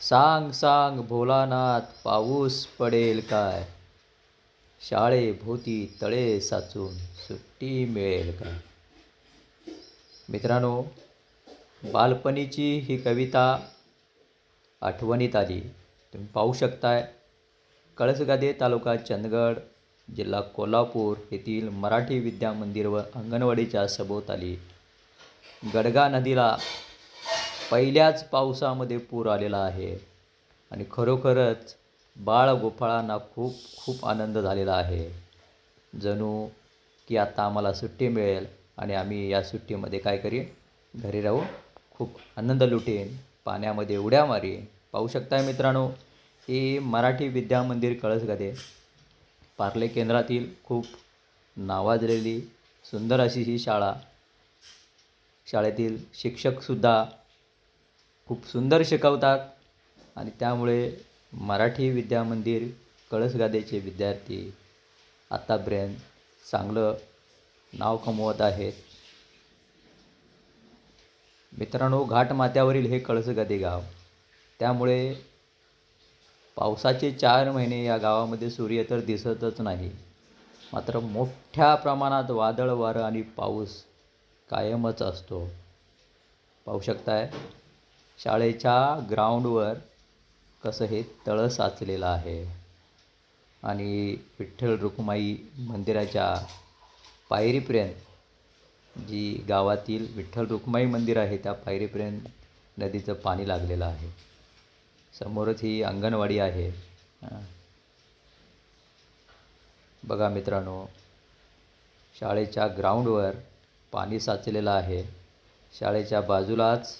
सांग सांग भोलानाथ पाऊस पडेल काय? शाळेभोवती तळे साचून सुट्टी मिळेल काय? मित्रांनो बालपणीची ही कविता आठवणीत आली. तुम्ही पाहू शकताय. कळसगादे तालुका चंदगड जिल्हा कोल्हापूर येथील मराठी विद्या मंदिर व अंगणवाडीच्या सभोवताली गडगा नदीला पहिल्याच पावसामध्ये पूर आलेला आहे. आणि खरोखरच बाळ गोपाळांना खूप खूप आनंद झालेला आहे. जणू की आता आम्हाला सुट्टी मिळेल आणि आम्ही या सुट्टीमध्ये काय करीन? घरी राहू खूप आनंद लुटेन पाण्यामध्ये उड्या मारीन. पाहू शकताय मित्रांनो ही मराठी विद्या मंदिर कळसगदे. पार्ले केंद्रातील खूप नावाजलेली सुंदर अशी ही शाळा. शाळेतील शिक्षकसुद्धा खूप सुंदर शिकवतात. आणि त्यामुळे मराठी विद्यामंदिर कळसगादेचे विद्यार्थी आत्तापर्यंत चांगलं नाव कमवत आहेत. मित्रांनो घाटमाथ्यावरील हे कळसगादे गाव त्यामुळे पावसाचे चार महिने या गावामध्ये सूर्य तर दिसतच नाही. मात्र मोठ्या प्रमाणात वादळ वारं आणि पाऊस कायमच असतो. पाहू शकताय? शाळेच्या ग्राउंडवर कसं हे तळं साचलेलं आहे. आणि विठ्ठल रुक्माई मंदिराच्या पायरीपर्यंत जी गावातील विठ्ठल रुक्माई मंदिर आहे त्या पायरीपर्यंत नदीचं पाणी लागलेलं आहे. समोरच ही अंगणवाडी आहे. बघा मित्रांनो शाळेच्या ग्राउंडवर पाणी साचलेलं आहे. शाळेच्या बाजूलाच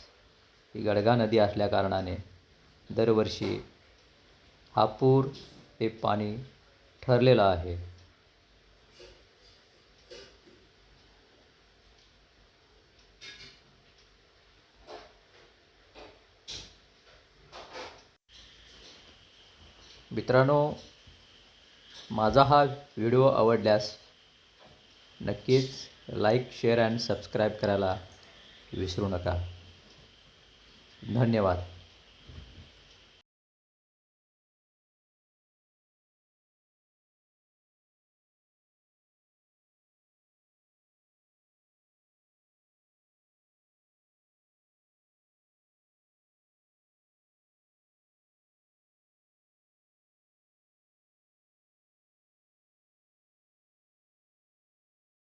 ही गडगा नदी असल्याकारणाने दरवर्षी हा पूर हे पाणी ठरलेलं आहे. मित्रांनो माझा हा व्हिडिओ आवडल्यास नक्कीच लाईक शेअर अँड सबस्क्राईब करायला विसरू नका. धन्यवाद.